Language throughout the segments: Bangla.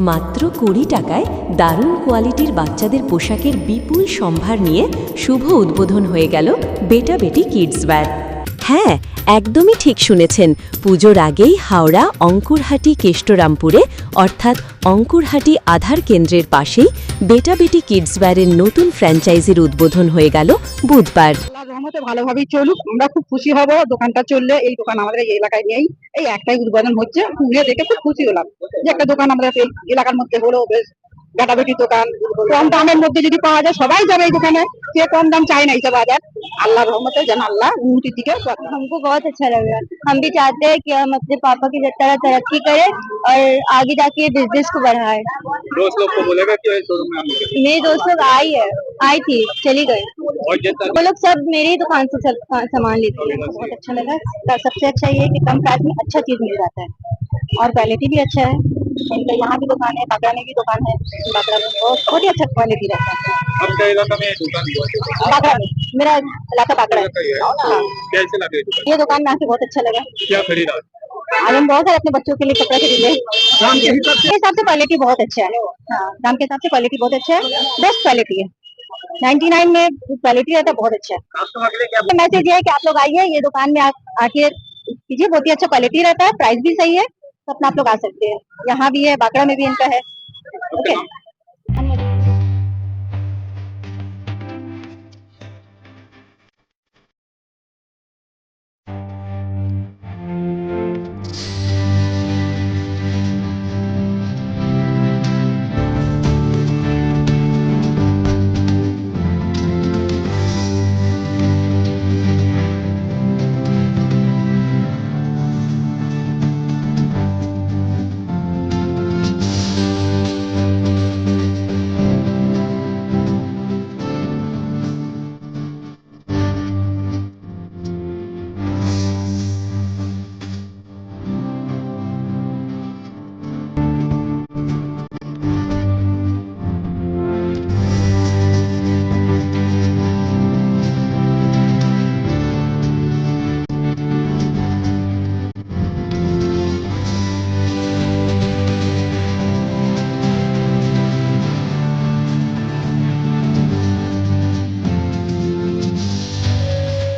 মাত্র কুড়ি টাকায় দারুণ কোয়ালিটির বাচ্চাদের পোশাকের বিপুল সম্ভার নিয়ে শুভ উদ্বোধন হয়ে গেল বেটা বেটি কিডস ওয়্যার। হ্যাঁ একদমই ঠিক শুনেছেন, পুজোর আগেই হাওড়া অঙ্কুরহাটি কেষ্টরামপুরে, অর্থাৎ অঙ্কুরহাটি আধার কেন্দ্রের পাশেই বেটা বেটি কিডস ওয়্যারের নতুন ফ্র্যাঞ্চাইজির উদ্বোধন হয়ে গেল বুধবার। আল্লাহ রহমতে ভালোভাবেই চলুক আমরা খুব খুশি হব দোকানটা চললে এই দোকান আমাদের এই এলাকায় নেই এই একটাই উদ্বোধন হচ্ছে শুনে দেখে খুব খুশি হলাম যে একটা দোকান আমাদের এই এলাকার মধ্যে হলো বেশ গাটাবেটি দোকান কম দামের মধ্যে যদি পাওয়া যায় সবাই যাবে এই দোকানে কে কম দাম চায় না এইসব বাজার আল্লাহ রহমতে যেন আল্লাহ উন্নতির দিকে हमको बहुत अच्छा लग रहा है हम भी चाहते हैं कि हम अपने पापा की तरह तरक्की करें और आगे जाके बिजनेस को बढ़ाएं दोस्त लोग को बोलेगा कि शोरूम में। मेरे दोस्त लोग आई है आई थी चली गई। वो लोग सब मेरी ही दुकान से सब सामान लेते हैं। बहुत अच्छा लगा। सबसे अच्छा ये है कि कम प्राइस में अच्छा चीज़ मिल जाता है। और क्वालिटी भी अच्छा है। इनका यहाँ भी दुकान है बागड़ा में भी दुकान है। बागड़ा में बहुत ही अच्छा क्वालिटी रहता है। आपका में है। मेरा इलाका बागड़ा है। हाँ। ये दुकान में आके बहुत अच्छा लगा। क्या खरीदा? आज हम बहुत सारे अपने बच्चों के लिए कपड़ा खरीदे दाम के हिसाब से? क्वालिटी बहुत अच्छा है। हाँ दाम के हिसाब से क्वालिटी बहुत अच्छा है। बेस्ट क्वालिटी है। 99 में क्वालिटी रहता है बहुत अच्छा है। मैसेज ये है कि आप लोग आइए ये दुकान में आप आके कीजिए। बहुत ही अच्छा क्वालिटी रहता है प्राइस भी सही है तो अपना आप लोग आ सकते हैं। यहाँ भी है बाकड़ा में भी इनका है। ओके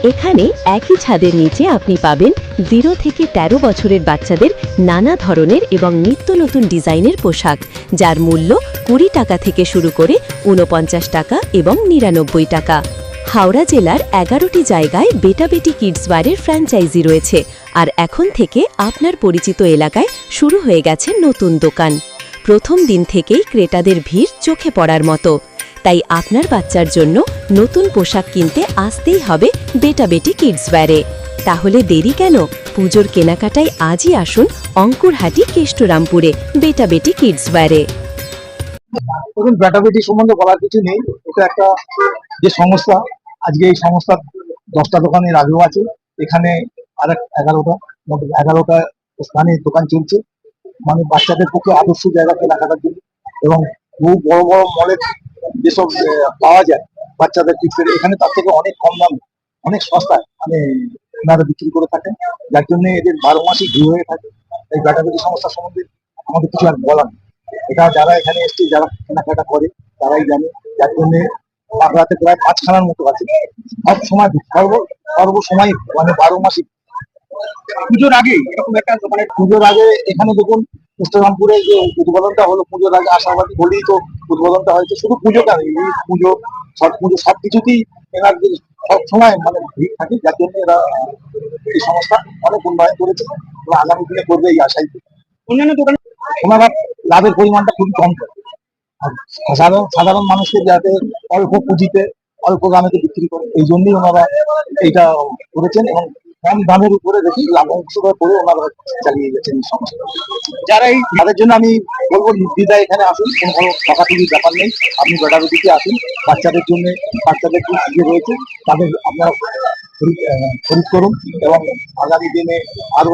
এখানে একই ছাদের নিচে আপনি পাবেন জিরো থেকে ১৩ বছরের বাচ্চাদের নানা ধরনের এবং নিত্য নতুন ডিজাইনের পোশাক, যার মূল্য কুড়ি টাকা থেকে শুরু করে ঊনপঞ্চাশ টাকা এবং নিরানব্বই টাকা। হাওড়া জেলার এগারোটি জায়গায় বেটাবেটি কিডস বারের ফ্র্যাঞ্চাইজি রয়েছে আর এখন থেকে আপনার পরিচিত এলাকায় শুরু হয়ে গেছে নতুন দোকান। প্রথম দিন থেকেই ক্রেতাদের ভিড় চোখে পড়ার মতো। তাই আপনার বাচ্চার জন্য নতুন পোশাক কিনতে আসতেই হবে বেটা বেটি কিডস ওয়্যারে। তাহলে দেরি কেন? পুজোর কেনাকাটায় আজই আসুন অঙ্কুরহাটি কেষ্টরামপুরে, বেটা বেটি কিডস ওয়্যারে। দেখুন ব্যাটাবেটি সম্বন্ধে বলার কিছু নেই। এটা একটা যে সংস্থা, আজকে এই সংস্থা দশটা দোকানের আগেও আছে। এখানে আর এগারোটা এগারোটা স্থানে দোকান চলছে। মানে বাচ্চাদের পক্ষে আদর্শ জায়গা কেনাকাটার জন্য। এবং বহু বড় বড় মলের যেসব পাওয়া যায়, বাচ্চাদের কিডসের এখানে তার থেকে অনেক কম দামে, অনেক সস্তায় মানে ওনারা বিক্রি করে থাকেন। যার জন্য এদের বারো মাসই ভিড় হয়ে থাকে। এই ব্যাটাবেটি সংস্থা সম্বন্ধে আমাদের কিছু আর বলার। এটা যারা এখানে এসছে, যারা কেনাকাটা করে, তারাই জানে। যার জন্য বাগড়াতে প্রায় পাঁচখানার মতো আছে। সব সময় সর্ব সর্ব সময় মানে বারো মাসই পুজোর আগে এরকম একটা দোকানে পুজোর আগে এখানে দেখুন ইস্টারামপুরে যে উদ্বোধনটা হলো পুজোর আগে আশাবাদী বলেই তো উদ্বোধনটা হয়েছে শুধু পুজোটা নেই এই পুজো ছট পুজো সব কিছুতেই এনাদের সব সময় মানে ভিড় থাকে যার জন্য এরা এই সংস্থা অনেক উন্নয়ন করেছে এবং আগামী দিনে করবে এই আশাই। অন্যান্য দোকানে ওনারা লাভের পরিমাণটা খুবই কম করে। আর সাধারণ সাধারণ মানুষকে যাতে অল্প পুঁজিতে অল্প দামেতে বিক্রি করে এই জন্যই ওনারা এইটা করেছেন এবং কম দামের উপরে দেখি লাভ অংশ করে ওনারা চালিয়ে গেছেন এই সংস্থা যারা এই তাদের জন্য আমি বলব নির্দ্বিধায় এখানে আসুন, কোনো কোনো টাকাটুকির ব্যাপার নেই। আপনি বেটাবেটিতে আসুন, বাচ্চাদের জন্য বাচ্চাদের যে ইয়ে রয়েছে, তাদের আপনারা খরিদ করুন এবং আগামী দিনে আরও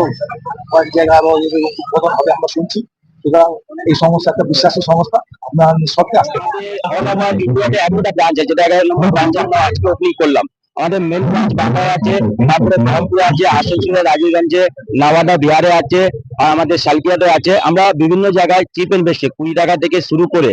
কয়েক জায়গায় আরও উদ্বোধন হবে আমরা শুনছি। সুতরাং এই সংস্থা একটা বিশ্বাসী সংস্থা আপনারা নিঃশর্তে আসতে পারেন। ওভার ইন্ডিয়াতে এগারোটা ব্রাঞ্চ আছে যেটা এগারো নম্বর ব্রাঞ্চ আমরা আজকে ওপেনিং করলাম। আমাদের মেন বাঁকুড়ায় আছে, তারপরে ব্রহ্মপুরে আছে আসানসোলে রাজীবগঞ্জে নাওয়াদা বিহারে আছে, আর আমাদের সালকিয়াতে আছে। আমরা বিভিন্ন জায়গায় চিপ এন্ড বেস্টে কুড়ি টাকা থেকে শুরু করে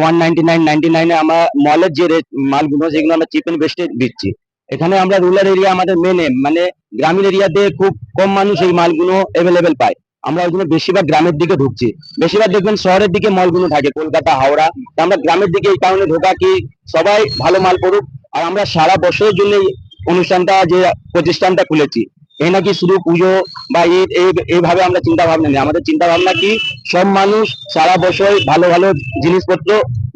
ওয়ান নাইনটি নাইন নাইনটি নাইনে আমরা মলের যে রেট মালগুলো, সেগুলো আমরা চিপ এন্ড বেস্টে দিচ্ছি। এখানে আমরা রুরাল এরিয়া আমাদের মেনে মানে গ্রামীণ এরিয়াতে খুব কম মানুষ এই মালগুলো অ্যাভেলেবেল পায়। আমরা ওই জন্য বেশিরভাগ গ্রামের দিকে ঢুকছি। বেশিরভাগ দেখবেন শহরের দিকে মলগুলো থাকে, কলকাতা, হাওড়া। আমরা গ্রামের দিকে এই কারণে ঢোকা কি সবাই ভালো মাল পড়ুক। আর আমরা সারা বছরের জন্য অনুষ্ঠানটা, যে প্রতিষ্ঠানটা খুলেছি এই নাকি শুধু পুজো বা ঈদ, এই, এইভাবে আমরা চিন্তা ভাবনা নেই। আমাদের চিন্তা ভাবনা কি, সব মানুষ সারা বছর ভালো ভালো জিনিসপত্র,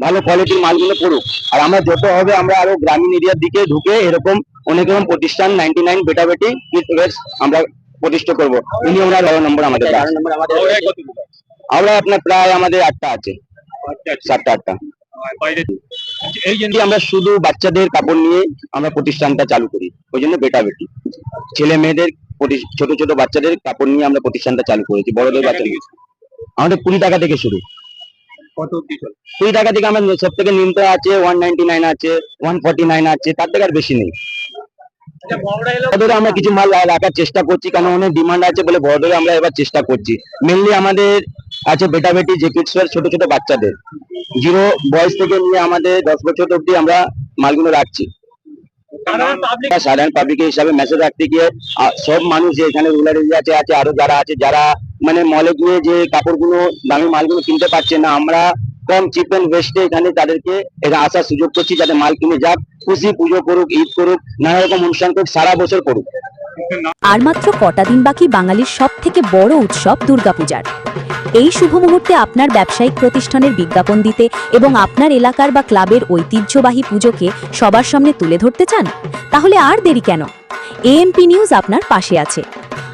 ভালো কোয়ালিটির মালগুলো পড়ুক। আর আমরা যত হবে, আমরা আরও গ্রামীণ এরিয়ার দিকে ঢুকে এরকম অনেক রকম প্রতিষ্ঠান নাইনটি নাইন বেটা বেটি আমরা প্রতিষ্ঠা করব। উনি ওনার বারো নম্বর আমাদের আমাদের আমরা আপনার প্রায় আমাদের আটটা আছে। সাতটা আটটা। এই যে যে আমরা শুধু বাচ্চাদের কাপড় নিয়ে আমরা প্রতিষ্ঠানটা চালু করি? ওই জন্য বেটা বেটি ছেলে মেয়েদের ছোট ছোট বাচ্চাদের কাপড় নিয়ে আমরা প্রতিষ্ঠানটা চালু করেছি। বড়দের বাচ্চাদের। আমাদের কুড়ি টাকা থেকে শুরু। কুড়ি টাকা থেকে আমার সব থেকে নিম্ন আছে ওয়ান নাইনটি নাইন আছে ওয়ান ফর্টি নাইন আছে। তার থেকে আর বেশি নেই। বড়দরে আমরা কিছু মাল রাখার চেষ্টা করছি কারণ অনেক ডিমান্ড আছে বলে বড়দরে আমরা এবার চেষ্টা করছি। মেনলি আমাদের আছে বেটা বেটি যে কিডস ছোট ছোট বাচ্চাদের। জিরো বয়স থেকে নিয়ে আমাদের দশ বছর অব্দি আমরা মালগুলো রাখছি। সাধারণ পাবলিক হিসাবে মেসেজ রাখতে গিয়ে সব মানুষ যে এখানে রুরাল এরিয়াতে আছে আরও যারা আছে যারা মানে মলে গিয়ে যে কাপড়গুলো দামি মালগুলো কিনতে পারছে না আমরা কম চিপ এন্ড ওয়েস্টে এখানে তাদেরকে এখানে আসার সুযোগ করছি, যাতে মাল কিনে যাক, খুশি পুজো করুক, ঈদ করুক, নানা রকম অনুষ্ঠান করুক, সারা বছর করুক। আর মাত্র কটা দিন বাকি বাঙালির সব থেকে বড় উৎসব দুর্গাপূজার। এই শুভ মুহূর্তে আপনার ব্যবসায়িক প্রতিষ্ঠানের বিজ্ঞাপন দিতে এবং আপনার এলাকার বা ক্লাবের ঐতিহ্যবাহী পুজোকে সবার সামনে তুলে ধরতে চান, তাহলে আর দেরি কেন? এএমপি নিউজ আপনার পাশে আছে।